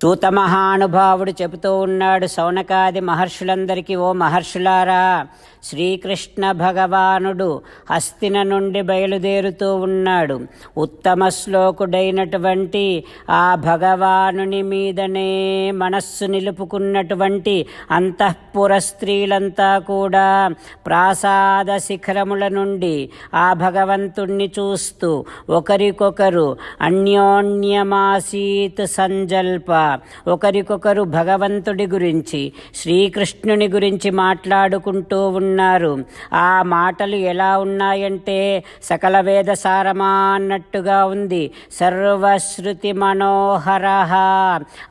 తూత మహానుభావుడు చెబుతూ ఉన్నాడు సౌనకాది మహర్షులందరికీ ఓ మహర్షులారా శ్రీకృష్ణ భగవానుడు హస్తిన నుండి బయలుదేరుతూ ఉన్నాడు. ఉత్తమ శ్లోకుడైనటువంటి ఆ భగవానుని మీదనే మనస్సు నిలుపుకున్నటువంటి అంతఃపుర స్త్రీలంతా కూడా ప్రాసాద శిఖరముల నుండి ఆ భగవంతుణ్ణి చూస్తూ ఒకరికొకరు అన్యోన్యమాసీత్ సంజల్ప ఒకరికొకరు భగవంతుడి గురించి శ్రీకృష్ణుని గురించి మాట్లాడుకుంటూ ఉన్నారు. ఆ మాటలు ఎలా ఉన్నాయంటే సకల వేద సారమా అన్నట్టుగా ఉంది. సర్వశ్రుతి మనోహర.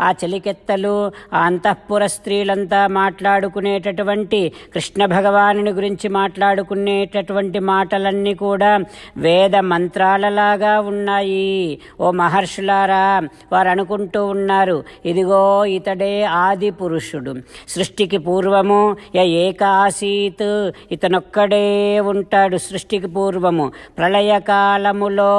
ఆ చెలికెత్తలు ఆ అంతఃపుర స్త్రీలంతా మాట్లాడుకునేటటువంటి కృష్ణ భగవానుని గురించి మాట్లాడుకునేటటువంటి మాటలన్నీ కూడా వేద మంత్రాలలాగా ఉన్నాయి. ఓ మహర్షులారా వారు అనుకుంటూ ఉన్నారు ఇదిగో ఇతడే ఆది పురుషుడు సృష్టికి పూర్వము య ఏకాసీత్ ఇతనొక్కడే ఉంటాడు సృష్టికి పూర్వము. ప్రళయకాలములో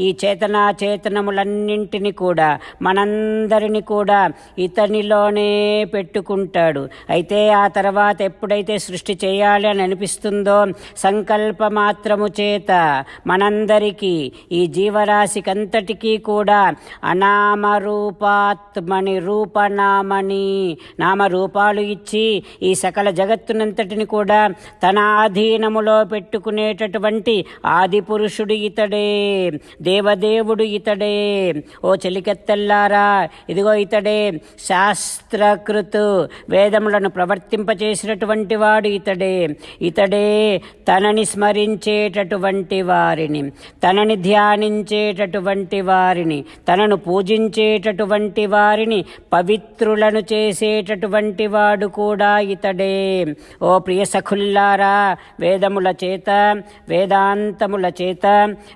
ఈ చేతనా చేతనములన్నింటినీ కూడా మనందరిని కూడా ఇతనిలోనే పెట్టుకుంటాడు. అయితే ఆ తర్వాత ఎప్పుడైతే సృష్టి చేయాలి అని అనిపిస్తుందో సంకల్ప మాత్రము చేత మనందరికీ ఈ జీవరాశికంతటికీ కూడా అనామరూపాత్మని రూపనామని నామరూపాలు ఇచ్చి ఈ సకల జగత్తునంతటిని కూడా తన ఆధీనములో పెట్టుకునేటటువంటి ఆది పురుషుడు ఇతడే దేవదేవుడు ఇతడే. ఓ చెలికెత్తల్లారా ఇదిగో ఇతడే శాస్త్రకృతు వేదములను ప్రవర్తింపచేసినటువంటి వాడు ఇతడే. ఇతడే తనని స్మరించేటటువంటి వారిని తనని ధ్యానించేటటువంటి వారిని తనను పూజించేటటువంటి వారిని. పవిత్రులను చేసేటటువంటి వాడు కూడా ఇతడే. ఓ ప్రియ సఖుల్లారా వేదముల చేత వేదాంతముల చేత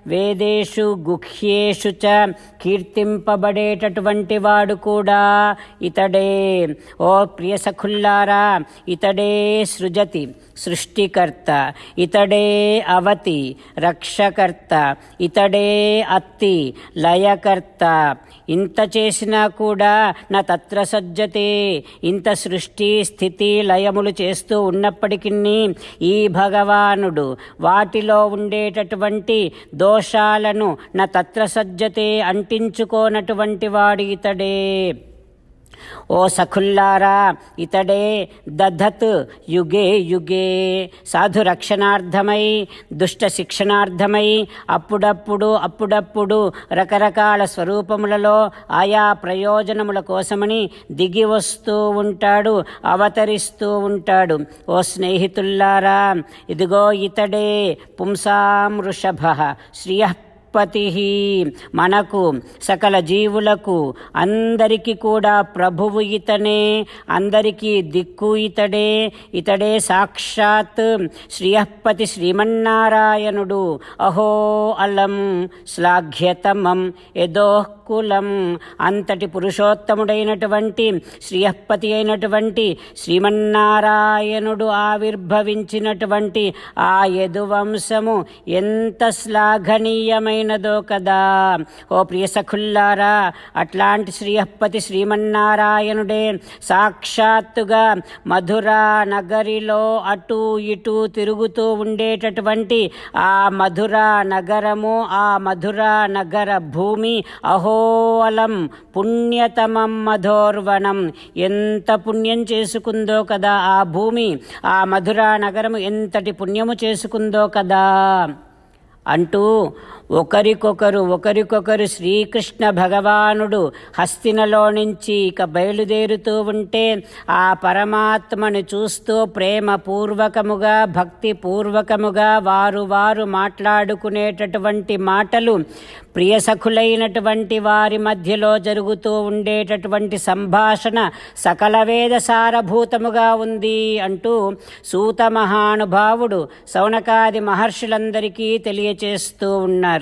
వేదేషు గుహ్యేషు చ కీర్తింపబడేటటువంటి వాడు కూడా ఇతడే. ఓ ప్రియ సఖుల్లారా ఇతడే సృజతి. సృష్టికర్త ఇతడే అవతి రక్షకర్త ఇతడే అత్తి లయకర్త. ఇంత చేసినా కూడా నా తత్ర సజ్జతే ఇంత సృష్టి స్థితి లయములు చేస్తూ ఉన్నప్పటికీ ఈ భగవానుడు వాటిలో ఉండేటటువంటి దోషాలను నా తత్ర సజ్జతే అంటించుకోనటువంటి వాడు ఇతడే. ఓ సఖుల్లారా ఇతడే దధత్ యుగే యుగే. సాధు రక్షణార్థమై దుష్ట శిక్షణార్థమై అప్పుడప్పుడు అప్పుడప్పుడు రకరకాల స్వరూపములలో ఆయా ప్రయోజనముల కోసమని దిగి వస్తూ ఉంటాడు అవతరిస్తూ ఉంటాడు. ఓ స్నేహితుల్లారా ఇదిగో ఇతడే పుంసాం వృషభ శ్రియ పతి మనకు సకల జీవులకు అందరికీ కూడా ప్రభువు ఇతనే అందరికీ దిక్కు ఇతడే ఇతడే సాక్షాత్ శ్రీయపతి శ్రీమన్నారాయణుడు. అహో అలం శ్లాఘ్యతమం యదోకులం అంతటి పురుషోత్తముడైనటువంటి శ్రీయపతి అయినటువంటి శ్రీమన్నారాయణుడు ఆవిర్భవించినటువంటి ఆ యదువంశము ఎంత శ్లాఘనీయమైన మధురమైనదో కదా? ఓ ప్రియ సఖుల్లారా అట్లాంటి శ్రీహప్పతి శ్రీమన్నారాయణుడే సాక్షాత్తుగా మధురా నగరిలో అటు ఇటు తిరుగుతూ ఉండేటటువంటి ఆ మధురా నగరము ఆ మధురా నగర భూమి అహోవలం పుణ్యతమం మధోర్వనం ఎంత పుణ్యం చేసుకుందో కదా ఆ భూమి ఆ మధురా నగరము ఎంతటి పుణ్యము చేసుకుందో కదా? అంటూ ఒకరికొకరు ఒకరికొకరు శ్రీకృష్ణ భగవానుడు హస్తినలో నుంచి ఇక బయలుదేరుతూ ఉంటే ఆ పరమాత్మను చూస్తూ ప్రేమపూర్వకముగా భక్తిపూర్వకముగా వారు వారు మాట్లాడుకునేటటువంటి మాటలు ప్రియసఖులైనటువంటి వారి మధ్యలో జరుగుతూ ఉండేటటువంటి సంభాషణ సకల వేద సారభూతముగా ఉంది అంటూ సూత మహానుభావుడు సౌనకాది మహర్షులందరికీ తెలియచేస్తూ ఉన్నారు.